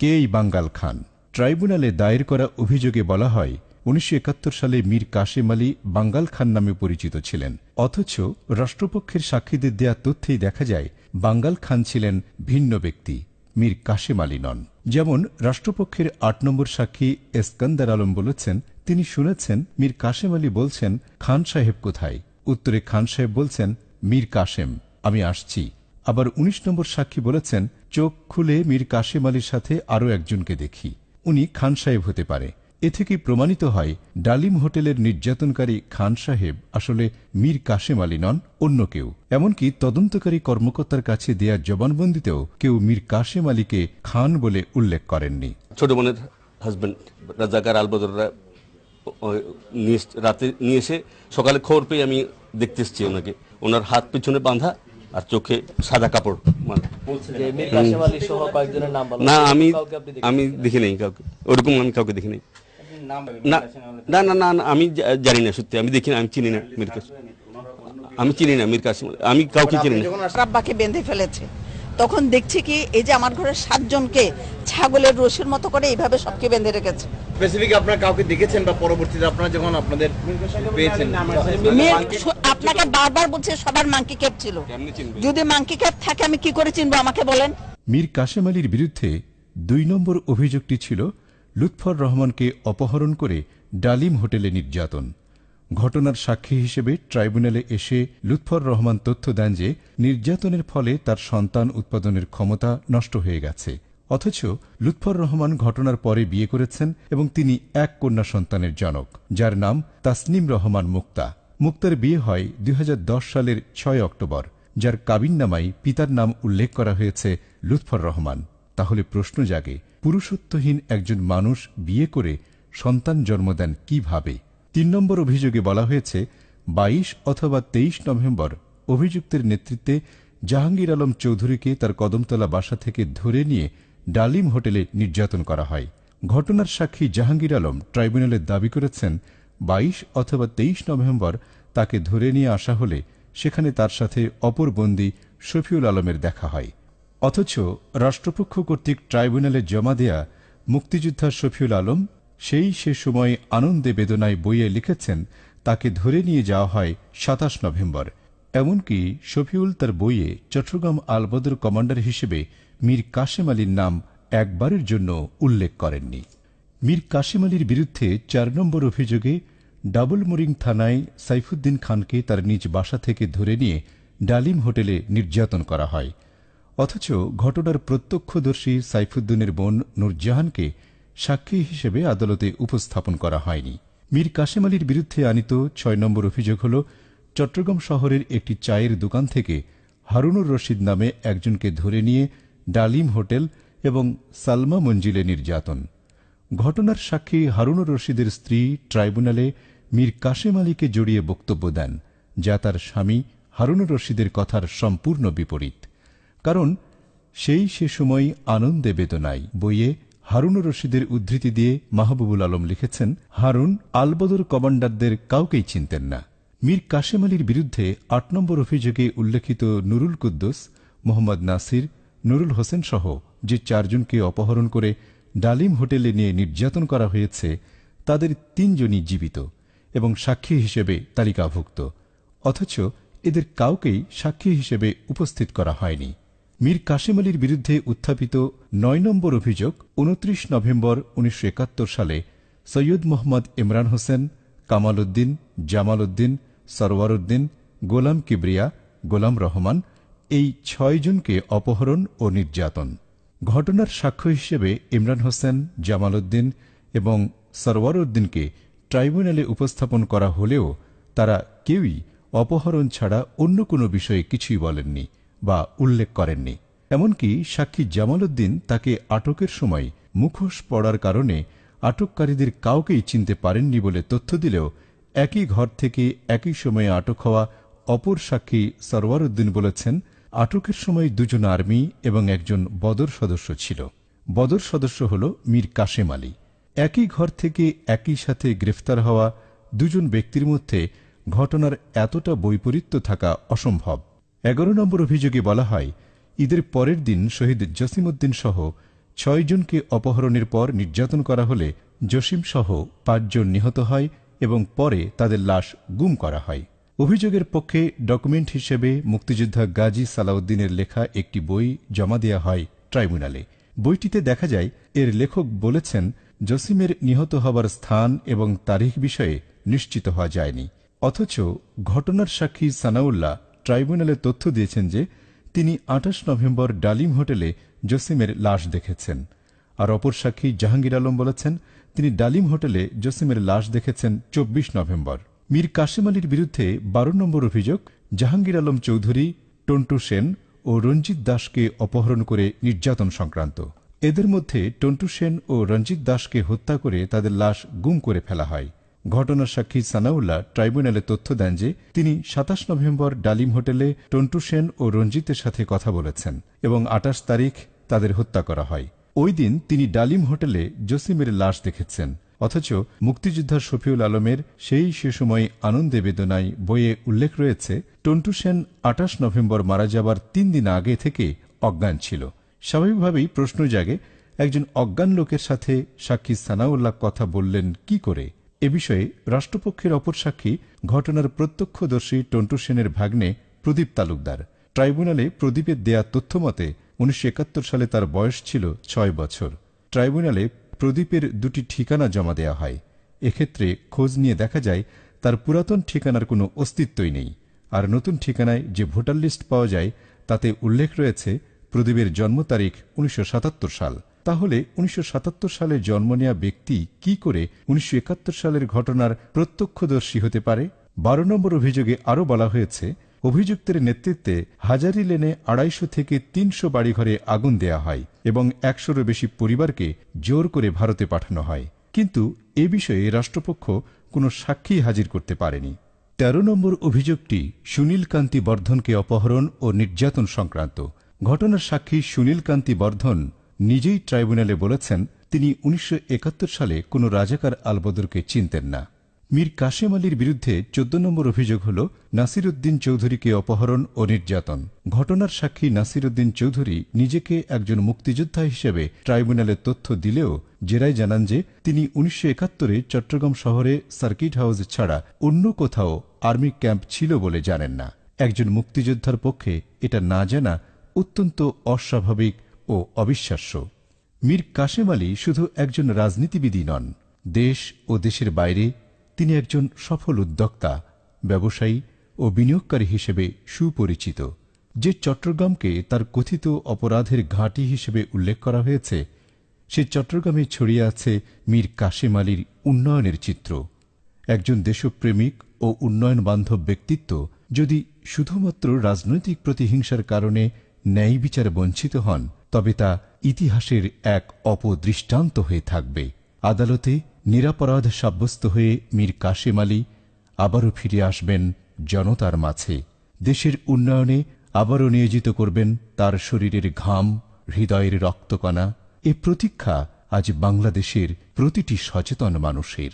কে এই বাঙ্গাল খান? ট্রাইব্যুনালে দায়ের করা অভিযোগে বলা হয়, উনিশশো একাত্তর সালে মীর কাশেম আলী বাঙ্গাল খান নামে পরিচিত ছিলেন। অথচ রাষ্ট্রপক্ষের সাক্ষীদের দেয়া তথ্যেই দেখা যায়, বাঙ্গাল খান ছিলেন ভিন্ন ব্যক্তি, মীর কাশেম আলী নন। যেমন রাষ্ট্রপক্ষের আট নম্বর সাক্ষী এসকান্দার আলম বলেছেন, তিনি শুনেছেন, মীর কাশেম আলী বলছেন, খান সাহেব কোথায়? উত্তরে খান সাহেব বলছেন, মীর কাশেম, আমি আসছি। আবার ১৯ নম্বর সাক্ষী বলেছেন চোখ খুলে মীর কাশেম আলীর সাথে আরও একজনকে দেখি। উনি খান সাহেব হতে পারে। এ থেকে প্রমাণিত হয়, ডালিম হোটেলের নির্যাতনকারী খান সাহেব আসলে মীর কাশেম আলী নন, অন্য কেউ। এমনকি তদন্তকারী কর্মকর্তার কাছে দেয়া জবানবন্দিতেও কেউ মীর কাশেম আলীকে খান বলে উল্লেখ করেননি। ছোট বোনের হাজবেন্ড রাজাকার আলবদররা রাতে নিয়ে এসে সকালে খবর পেয়ে আমি দেখতে এসেছি ওনাকে। ওনার হাত পিছনে বাঁধা আর চোখে সাদা কাপড়। কাশেম বলা না আমি? আমি দেখি নাই কাউকে। ওরকম আমি কাউকে দেখি নাই। না না না না না, আমি জানি না সত্যি। আমি দেখি না আমি চিনি না মির কাসিম আমি চিনি না মির কাসিম আমি কাউকে চিনি না। রাব্বাকে বেঁধে ফেলেছে। তখন দেখছি কি এই যে আমার ঘরের সাতজনকে ছাগলের রশির মতো করে এইভাবে সবকে বেঁধে রেখেছে। স্পেসিফিক আপনারা কাউকে দেখেছেন বা পরবর্তীতে আপনারা যখন আপনাদের পেয়েছেন? আপনাকে বারবার বলছে সবার মাংকি ক্যাপ ছিল। যদি মাংকি ক্যাপ থাকে আমি কি করে চিনবো আমাকে বলেন? মীর কাশেম আলীর বিরুদ্ধে দুই নম্বর অভিযোগটি ছিল লুৎফর রহমানকে অপহরণ করে ডালিম হোটেলে নির্যাতন। ঘটনার সাক্ষী হিসেবে ট্রাইব্যুনালে এসে লুৎফর রহমান তথ্য দেন যে, নির্যাতনের ফলে তার সন্তান উৎপাদনের ক্ষমতা নষ্ট হয়ে গেছে। অথচ লুৎফর রহমান ঘটনার পরে বিয়ে করেছেন এবং তিনি এক কন্যা সন্তানের জনক, যার নাম তাসনিম রহমান মুক্তা। মুক্তার বিয়ে হয় দুই হাজার দশ সালের ছয় অক্টোবর, যার কাবিননামায় পিতার নাম উল্লেখ করা হয়েছে লুৎফর রহমান। তাহলে প্রশ্ন জাগে, পুরুষত্বহীন একজন মানুষ বিয়ে করে সন্তান জন্ম দেন কীভাবে? তিন নম্বর অভিযোগে বলা হয়েছে ২২ অথবা তেইশ নভেম্বর অভিযুক্তের নেতৃত্বে জাহাঙ্গীর আলম চৌধুরীকে তার কদমতলা বাসা থেকে ধরে নিয়ে ডালিম হোটেলে নির্যাতন করা হয়। ঘটনার সাক্ষী জাহাঙ্গীর আলম ট্রাইব্যুনালে দাবি করেছেন ২২ অথবা তেইশ নভেম্বর তাকে ধরে নিয়ে আসা হলে সেখানে তার সাথে অপর বন্দী শফিউল আলমের দেখা হয়। অথচ রাষ্ট্রপক্ষ কর্তৃক ট্রাইব্যুনালে জমা দেয়া মুক্তিযোদ্ধা শফিউল আলম সেই সে সময় আনন্দে বেদনায় বইয়ে লিখেছেন, তাকে ধরে নিয়ে যাওয়া হয় সাতাশ নভেম্বর। এমনকি শফিউল তার বইয়ে চট্টগ্রাম আলবদর কমান্ডার হিসেবে মীর কাশেম আলীর নাম একবারের জন্য উল্লেখ করেননি। মীর কাশেম আলীর বিরুদ্ধে চার নম্বর অভিযোগে ডাবল মোরিং থানায় সাইফুদ্দিন খানকে তার নিজ বাসা থেকে ধরে নিয়ে ডালিম হোটেলে নির্যাতন করা হয়। অথচ ঘটনার প্রত্যক্ষদর্শী সাইফুদ্দিনের বোন নূরজাহানকে সাক্ষী হিসেবে আদালতে উপস্থাপন করা হয়নি। মীর কাশেম আলীর বিরুদ্ধে আনিত ছয় নম্বর অভিযোগ হল, চট্টগ্রাম শহরের একটি চায়ের দোকান থেকে হারুনুর রশিদ নামে একজনকে ধরে নিয়ে ডালিম হোটেল এবং সালমা মঞ্জিলে নির্যাতন। ঘটনার সাক্ষী হারুনুর রশিদের স্ত্রী ট্রাইব্যুনালে মীর কাশেম আলীকে জড়িয়ে বক্তব্য দেন, যা তার স্বামী হারুনুর রশিদের কথার সম্পূর্ণ বিপরীত। কারণ, সেই সে সময় আনন্দে বেদনায় বইয়ে হারুনুর রশিদের উদ্ধৃতি দিয়ে মাহবুবুল আলম লিখেছেন, হারুন আলবদর কমান্ডারদের কাউকেই চিনতেন না। মীর কাশেম আলীর বিরুদ্ধে আট নম্বর অভিযোগে উল্লেখিত নুরুল কুদ্দুস, মোহাম্মদ নাসির, নুরুল হোসেন সহ যে চারজনকে অপহরণ করে ডালিম হোটেলে নিয়ে নির্যাতন করা হয়েছে, তাদের তিনজনই জীবিত এবং সাক্ষী হিসেবে তালিকাভুক্ত। অথচ এদের কাউকেই সাক্ষী হিসেবে উপস্থিত করা হয়নি। মীর কাশেম আলীর বিরুদ্ধে উত্থাপিত নয় নম্বর অভিযোগ উনত্রিশ নভেম্বর উনিশশো একাত্তর সালে সৈয়দ মোহাম্মদ ইমরান হোসেন, কামাল উদ্দিন, জামাল উদ্দিন, সরওয়ার উদ্দিন, গোলাম কিবরিয়া, গোলাম রহমান এই ছয়জনকে অপহরণ ও নির্যাতন। ঘটনার সাক্ষ্য হিসেবে ইমরান হোসেন, জামাল উদ্দিন এবং সরওয়ার উদ্দিনকে ট্রাইব্যুনালে উপস্থাপন করা হলেও তারা কেউই অপহরণ ছাড়া অন্য কোনো বিষয়ে কিছুই বলেননি। বা উল্লেখ করেননি। এমনকি সাক্ষী জামাল উদ্দিন তাকে আটকের সময় মুখোশ পড়ার কারণে আটককারীদের কাউকেই চিনতে পারেননি বলে তথ্য দিলেও একই ঘর থেকে একই সময়ে আটক হওয়া অপর সাক্ষী সরওয়ার উদ্দিন বলেছেন, আটকের সময় দুজন আর্মি এবং একজন বদর সদস্য ছিল। বদর সদস্য হল মীর কাশেম আলী। একই ঘর থেকে একই সাথে গ্রেফতার হওয়া দুজন ব্যক্তির মধ্যে ঘটনার এতটা বৈপরীত্য থাকা অসম্ভব। এগারো নম্বর অভিযোগে বলা হয়, ঈদের পরের দিন শহীদ জসিমউদ্দিন সহ ছয়জনকে অপহরণের পর নির্যাতন করা হলে জসিম সহ পাঁচজন নিহত হয় এবং পরে তাদের লাশ গুম করা হয়। অভিযোগের পক্ষে ডকুমেন্ট হিসেবে মুক্তিযোদ্ধা গাজী সালাউদ্দিনের লেখা একটি বই জমা দেওয়া হয় ট্রাইব্যুনালে। বইটিতে দেখা যায়, এর লেখক বলেছেন, জসিমের নিহত হবার স্থান এবং তারিখ বিষয়ে নিশ্চিত হওয়া যায়নি। অথচ ঘটনার সাক্ষী সানাউল্লাহ ট্রাইব্যুনালে তথ্য দিয়েছেন যে তিনি আঠাশ নভেম্বর ডালিম হোটেলে জসিমের লাশ দেখেছেন। আর অপর সাক্ষী জাহাঙ্গীর আলম বলেছেন, তিনি ডালিম হোটেলে জসিমের লাশ দেখেছেন চব্বিশ নভেম্বর। মীর কাশেম আলীর বিরুদ্ধে বারো নম্বর অভিযোগ, জাহাঙ্গীর আলম চৌধুরী, টন্টু সেন ও রঞ্জিত দাসকে অপহরণ করে নির্যাতন সংক্রান্ত। এদের মধ্যে টন্টু সেন ও রঞ্জিত দাসকে হত্যা করে তাদের লাশ গুম করে ফেলা হয়। ঘটনার সাক্ষী সানাউল্লাহ ট্রাইব্যুনালে তথ্য দেন যে তিনি সাতাশ নভেম্বর ডালিম হোটেলে টন্টু সেন ও রঞ্জিতের সাথে কথা বলেছেন এবং আটাশ তারিখ তাদের হত্যা করা হয়। ওই দিন তিনি ডালিম হোটেলে জসিমের লাশ দেখেছেন, অথচ মুক্তিযোদ্ধা শফিউল আলমের সেই সে সময় আনন্দে বেদনায় বইয়ে উল্লেখ রয়েছে, টন্টু সেন আটাশ নভেম্বর মারা যাবার তিন দিন আগে থেকে অজ্ঞান ছিল। স্বাভাবিকভাবেই প্রশ্ন জাগে, একজন অজ্ঞান লোকের সাথে সাক্ষী সানাউল্লাহ কথা বললেন কি করে? এ বিষয়ে রাষ্ট্রপক্ষের অপর সাক্ষী ঘটনার প্রত্যক্ষদর্শী টন্টু সেনের ভাগ্নে প্রদীপ তালুকদার। ট্রাইব্যুনালে প্রদীপের দেয়া তথ্য মতে উনিশশো সালে তার বয়স ছিল ছয় বছর। ট্রাইব্যুনালে প্রদীপের দুটি ঠিকানা জমা দেওয়া হয়। এক্ষেত্রে খোঁজ নিয়ে দেখা যায়, তার পুরাতন ঠিকানার কোনো অস্তিত্বই নেই। আর নতুন ঠিকানায় যে ভোটার লিস্ট পাওয়া যায়, তাতে উল্লেখ রয়েছে প্রদীপের জন্ম তারিখ উনিশশো সাতাত্তর সাল। তাহলে উনিশশো সাতাত্তর সালে জন্ম নেওয়া ব্যক্তি কি করে উনিশশো একাত্তর সালের ঘটনার প্রত্যক্ষদর্শী হতে পারে? বারো নম্বর অভিযোগে আরও বলা হয়েছে, অভিযুক্তের নেতৃত্বে হাজারি লেনে আড়াইশো থেকে তিনশো বাড়িঘরে আগুন দেয়া হয় এবং একশোরও বেশি পরিবারকে জোর করে ভারতে পাঠানো হয়। কিন্তু এ বিষয়ে রাষ্ট্রপক্ষ কোনো সাক্ষী হাজির করতে পারেনি। তেরো নম্বর অভিযোগটি সুনীল কান্তি বর্ধনকে অপহরণ ও নির্যাতন সংক্রান্ত। ঘটনার সাক্ষী সুনীল কান্তি বর্ধন নিজেই ট্রাইব্যুনালে বলেছেন, তিনি উনিশশো একাত্তর সালে কোনো রাজাকার আলবদরকে চিনতেন না। মীর কাশেম আলীর বিরুদ্ধে চোদ্দ নম্বর অভিযোগ হল নাসির উদ্দিন চৌধুরীকে অপহরণ ও নির্যাতন। ঘটনার সাক্ষী নাসির উদ্দিন চৌধুরী নিজেকে একজন মুক্তিযোদ্ধা হিসেবে ট্রাইব্যুনালে তথ্য দিলেও জেরায় জানান যে, তিনি উনিশশো একাত্তরে চট্টগ্রাম শহরে সার্কিট হাউস ছাড়া অন্য কোথাও আর্মি ক্যাম্প ছিল বলে জানেন না। একজন মুক্তিযোদ্ধার পক্ষে এটা না জানা অত্যন্ত অস্বাভাবিক ও অবিশ্বাস্য। মীর কাশেম আলী শুধু একজন রাজনীতিবিদই নন। দেশ ও দেশের বাইরে তিনি একজন সফল উদ্যোক্তা, ব্যবসায়ী ও বিনিয়োগকারী হিসেবে সুপরিচিত। যে চট্টগ্রামকে তার কথিত অপরাধের ঘাঁটি হিসেবে উল্লেখ করা হয়েছে, সে চট্টগ্রামে ছড়িয়ে আছে মীর কাশেম আলীর উন্নয়নের চিত্র। একজন দেশপ্রেমিক ও উন্নয়ন বান্ধব ব্যক্তিত্ব যদি শুধুমাত্র রাজনৈতিক প্রতিহিংসার কারণে ন্যায় বিচার বঞ্চিত হন তবে তা ইতিহাসের এক অপদৃষ্টান্ত হয়ে থাকবে। আদালতে নিরাপরাধ সাব্যস্ত হয়ে মীর কাশেম আলী আবারও ফিরে আসবেন জনতার মাঝে। দেশের উন্নয়নে আবারও নিয়োজিত করবেন তার শরীরের ঘাম, হৃদয়ের রক্তকণা। এ প্রতীক্ষা আজ বাংলাদেশের প্রতিটি সচেতন মানুষের।